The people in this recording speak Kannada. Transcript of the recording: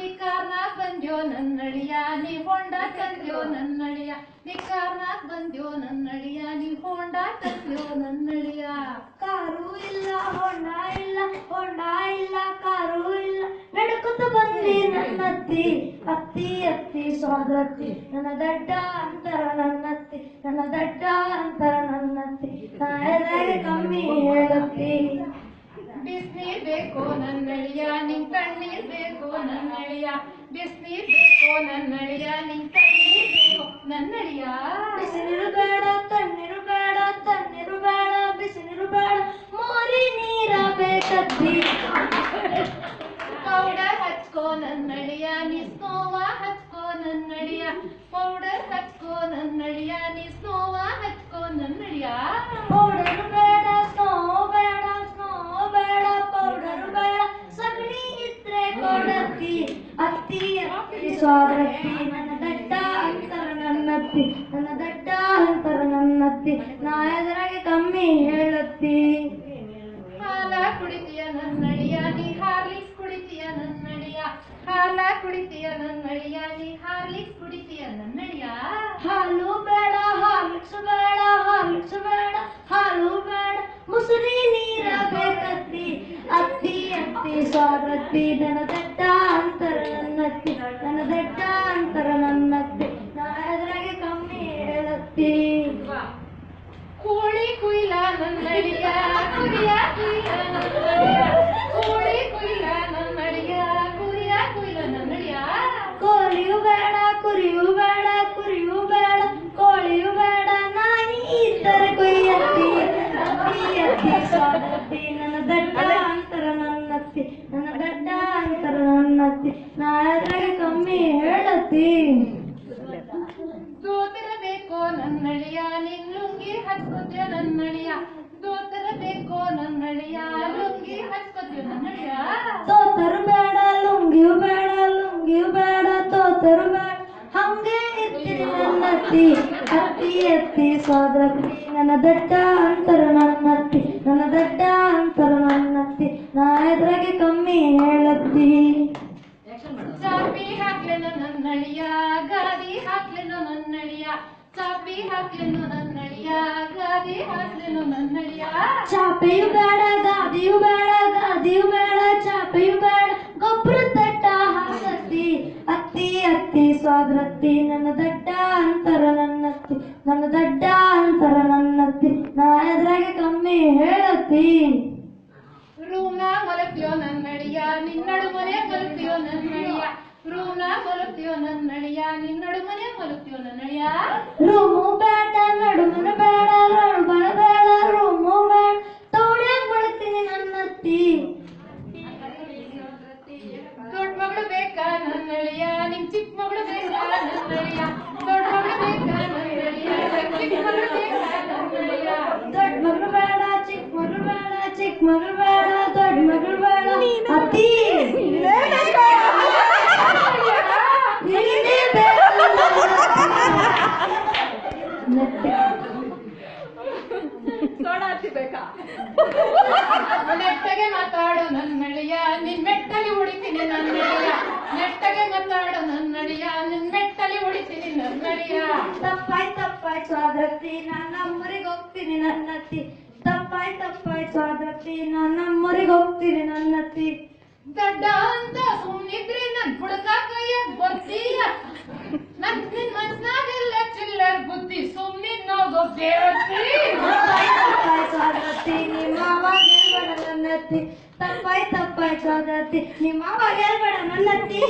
ನಿಕ್ಕಾರ್ನಾಗ್ ಬಂದ್ಯೋ ನನ್ನಳಿಯ, ನೀ ಹೊಂಡ ತಂದ್ಯೋ ನನ್ನಳಿಯ. ನಿಕ್ಕಾರ್ನಾಗ್ ಬಂದ್ಯೋ ನನ್ನಳಿಯ, ನೀ ಹೊಂಡ ತಂದ್ಯೋ ನನ್ನಳಿಯ. ಕಾರು ಇಲ್ಲ, ಹೊಂಡ ಇಲ್ಲ ಹೊಂಡ ಇಲ್ಲ, ಕಾರು ಇಲ್ಲ. ನಡ್ಕೊತ ಬಂದಿ ನನ್ನತ್ತಿ, ಅತ್ತಿ ಅತ್ತಿ ಸ್ವಾಗತಿ ನನ್ನ ದಡ್ಡ ಅಂತರ ನನ್ನತ್ತಿ, ನನ್ನ ದಡ್ಡ ಅಂತರ ನನ್ನತ್ತಿ. ನಾಳೆ ಕಮ್ಮಿ ಹೇಳತ್ತಿ? ಬಿಸ್ನೀರ್ ಬೇಕು ನನ್ನಳಿಯ ನಿನ್ ತಣ್ಣೀರ್ ಬೇಕು ನನ್ನಳಿಯ. ಬಿಸ್ನೀರ್ ಬೇಕೋ ನನ್ನಳಿಯ ನಿನ್ ತಣ್ಣೀರ್ ಬೇಕು ನನ್ನಳಿಯ. ಬಿಸಿನೀರು ಬೇಡ ತಣ್ಣೀರು ಬೇಡ ತಣ್ಣೀರು ಬೇಡ ಬಿಸಿನೀರು ಬೇಡ ಮೋರಿ ನೀರ ಬೇಕದ್ದಿ ಪೌಡರ್ ಹಚ್ಕೋ ನನ್ನಳಿಯ ನೀ ಸ್ನೋವ ಹಚ್ಕೋ ನನ್ನಳಿಯ. ಪೌಡರ್ ಹಚ್ಕೋ ನನ್ನಳಿಯ ನೀ ಸ್ನೋವ ಹಚ್ಕೋ ನನ್ನಳಿಯ. ಪೌಡರ್ ಬೇಡ ಸ್ನೋ ಬೇಡ ಸ್ನೋ ಬೇಡ ಪೌಡರ್ ಬೇಡ ಸಗಣಿ ಇದ್ರೆ ಕೊಡತ್ತಿ ಅತ್ತಿ ಸ್ವಾದತ್ತಿ ನನ್ನ ದಡ್ಡ ಅಂತರ ನನ್ನತ್ತಿ ನನ್ನ ದಡ್ಡ ಅಂತರ ನನ್ನತ್ತಿ ನಾ ಎದುರಾಗೆ ಕಮ್ಮಿ ಹೇಳತ್ತಿ. ಹಾಲ ಕುಡಿತೀಯ ನನ್ನಳಿಯ ನೀ ಹಾರ್ಲಿಕ್ಸ್ ಕುಡಿತೀಯ ನನ್ನಳಿಯ. ಹಾಲ ಕುಡಿತೀಯ ನನ್ನಳಿಯ ನೀ ಹಾರ್ಲಿಕ್ಸ್ ಕುಡಿತೀಯ ನನ್ನಳಿಯ. ಹಾಲು ಬೇಡ ಸ್ವಾದತ್ತಿ ನನ್ನ ದಟ್ಟ ಅಂತರ ನನ್ನತ್ತಿ ನನ್ನ ದಟ್ಟ ಅಂತರ ನನ್ನತ್ತಿ ನಾ ಎದುರಾಗೆ ಕಮ್ಮಿ ಹೇಳತ್ತಿ. ಕೋಳಿ ಕುಯ್ಲ ನನ್ನ ಕುರಿಯ ಕುಯ್ಲ ನಾ ಕಮ್ಮಿ ಹೇಳತಿ. ದೋತರ ಬೇಕೋ ನನ್ನಳಿಯ ನಿಲ್ಲುಂಗಿ ಲುಂಗಿ ಹಚ್ಕೋತ್ಯ ನನ್ನಳಿಯ. ದೋತರ ಬೇಕೋ ನನ್ನಳಿಯ ಲುಂಗಿ ಹಚ್ಕೋತ್ಯ ನನ್ನಳಿಯ. ತೋತರು ಬೇಡ ಲುಂಗಿ ಬೇಡ ಲುಂಗಿ ಬೇಡ ತೋತರು ಬೇಡ. ಹಂಗೆ ಇರ್ತೀನಿ ನನ್ನತ್ತಿ ಅತ್ತಿ ಎತ್ತಿ ಸೋದರತ್ತಿ ನನ್ನ ದಡ್ಡ ಅಂತರ ನನ್ನತ್ತಿ ನನ್ನ ದಡ್ಡ ಅಂತರ ನನ್ನತ್ತಿ. ನಾ ಎದುರಾಗೆ ನನ್ನಳಿಯ ಗಾದಿ ಹಾಕ್ಲೆನು ನನ್ನಳಿಯ ಚಾಪಿ ಹಾಕ್ಲೆನು ನನ್ನಳಿಯ ಗಾದಿ ಹಾಕ್ಲೆನು ನನ್ನಳಿಯ. ಚಾಪೆಯು ಬೇಡ ಗಾದಿಯು ಬೇಡ ಗಾದಿಯು ಬೇಡ ಚಾಪೆಯು ಬೇಡ ಗೊಬ್ಬರ ತಟ್ಟ ಹಾಕತ್ತಿ ಅತ್ತಿ ಅತ್ತಿ ಸ್ವಾದ್ರತ್ತಿ ನನ್ನ ದಡ್ಡ ಅಂತರ ನನ್ನತ್ತಿ ನನ್ನ ದಡ್ಡ ಅಂತರ ನನ್ನತ್ತಿ. ನಾ ಎದುರಾಗೆ ಕಮ್ಮಿ ಹೇಳತ್ತಿ. ರೂಮ್ನ ಮಲಗ್ತೀಯೋ ನನ್ನಡಿಯ ನಿನ್ನಡು ನನ್ನಳಿಯ ನನ್ನ ನಳಿಯ ನಿನ್ನ ನಡುಮನೆ ಮನೆ ನನ್ನ ನಳಿಯ? ರೂಮು ಬೇಡ ನಡುಮನ ಬೇಡ ನಡುಮನ ಬೇಡ ರೂಮು ಬೇಡ. ತೋಳ್ಯಾಗ ಮಾಡ್ತೀನಿ ನನ್ನತ್ತಿ ದೊಡ್ಡ ಮಗಳು ಬೇಕಾ ನನ್ನಳಿಯ ನಿಮ್ ಚಿಕ್ಕ ಮಗಳು ಬೇಕಾ ನನ್ನಳಿಯ ದೊಡ್ಡ ನೆಟ್ಟಗೆ ಮಾತಾಡು ನನ್ನ ನಡಿಯ ನಿನ್ ಮೆಟ್ಟಲಿ ಹೊಡಿತೀನಿ ನಡಿಯ. ನೆಟ್ಟಗೆ ಮಾತಾಡು ನನ್ನ ನಡಿಯ ನಿನ್ ಮೆಟ್ಟಲಿ ಹೊಡಿತೀನಿ ನನ್ನ ತಪ್ಪಾಯ್ ತಪ್ಪಾಯ್ ಸ್ವಾಗತಿ ನಾನು ಅಮ್ಮರಿಗೆ ಹೋಗ್ತೀನಿ ನನ್ನತ್ತಿ ತಪ್ಪಾಯ್ ತಪ್ಪಾಯ್ ಸ್ವಾಗತಿ ನಾನು ಅಮ್ಮರಿಗೆ ಹೋಗ್ತೀನಿ ನನ್ನತ್ತಿ ದಡ್ಡ ಅಂತ ಸುಮ್ನಿದ್ರೆ ನನ್ ಬುಡಕ ಕೈಯ ಬರ್ತೀಯ? ಹೇಳ್ಬೇಡ ನನ್ನತ್ತಿ ತಪ್ಪಾಯ್ ತಪ್ಪಾಯ್ ಸ್ವಾದತ್ತಿ ನಿಮ್ಮ ಅವಾಗ ಹೇಳ್ಬೇಡ ನನ್ನತ್ತಿ